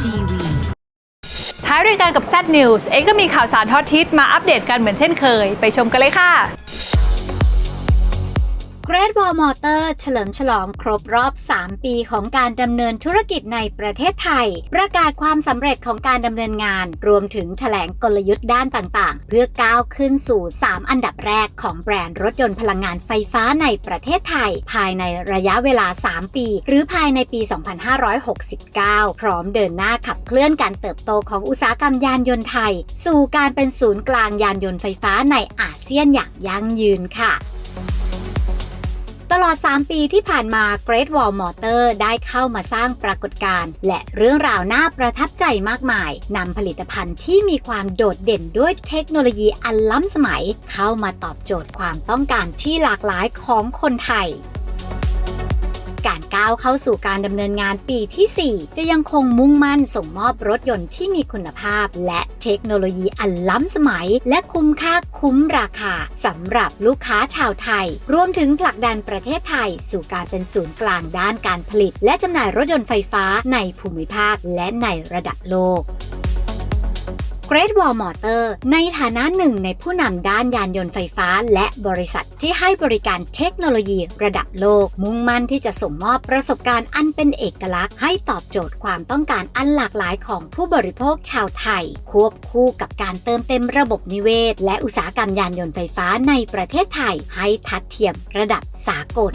TV ท้ายรายการกับ Z News เองก็มีข่าวสารฮอตฮิตมาอัปเดตกันเหมือนเช่นเคย ไปชมกันเลยค่ะ Great Wall Motor เฉลิมฉลองครบรอบ 3 ปีของการดำเนินธุรกิจในประเทศไทย ประกาศความสำเร็จของการดำเนินงาน รวมถึงแถลงกลยุทธ์ด้านต่างๆ เพื่อก้าวขึ้นสู่ 3 อันดับแรกของแบรนด์รถยนต์พลังงานไฟฟ้าในประเทศไทย ภายในระยะเวลา 3 ปี หรือภายในปี 2569 พร้อมเดินหน้าขับเคลื่อนการเติบโตของอุตสาหกรรมยานยนต์ไทย สู่การเป็นศูนย์กลางยานยนต์ไฟฟ้าในอาเซียนอย่างยั่งยืนค่ะ ตลอด 3 ปีที่ผ่านมา Great Wall Motor ได้เข้ามาสร้างปรากฏการณ์ และเรื่องราวน่าประทับใจมากมายนำผลิตภัณฑ์ที่มีความโดดเด่นด้วยเทคโนโลยีอันล้ำสมัย เข้ามาตอบโจทย์ความต้องการที่หลากหลายของคนไทย การก้าวเข้าสู่การดำเนินงานปีที่ 4 จะยังคงมุ่งมั่นส่งมอบรถยนต์ที่มีคุณภาพ และเทคโนโลยีอันล้ำสมัย และคุ้มค่าคุ้มราคาสำหรับลูกค้าชาวไทย รวมถึงผลักดันประเทศไทย สู่การเป็นศูนย์กลางด้านการผลิต และจำหน่ายรถยนต์ไฟฟ้าในภูมิภาคและในระดับโลก Great Wall Motor ในฐานะหนึ่งในผู้นำด้านยานยนต์ไฟฟ้า และบริษัทที่ให้บริการเทคโนโลยีระดับโลก มุ่งมั่นที่จะส่งมอบประสบการณ์อันเป็นเอกลักษณ์ ให้ตอบโจทย์ความต้องการอันหลากหลายของผู้บริโภคชาวไทย ควบคู่กับการเติมเต็มระบบนิเวศ และอุตสาหกรรมยานยนต์ไฟฟ้าในประเทศไทย ให้ทัดเทียมระดับสากล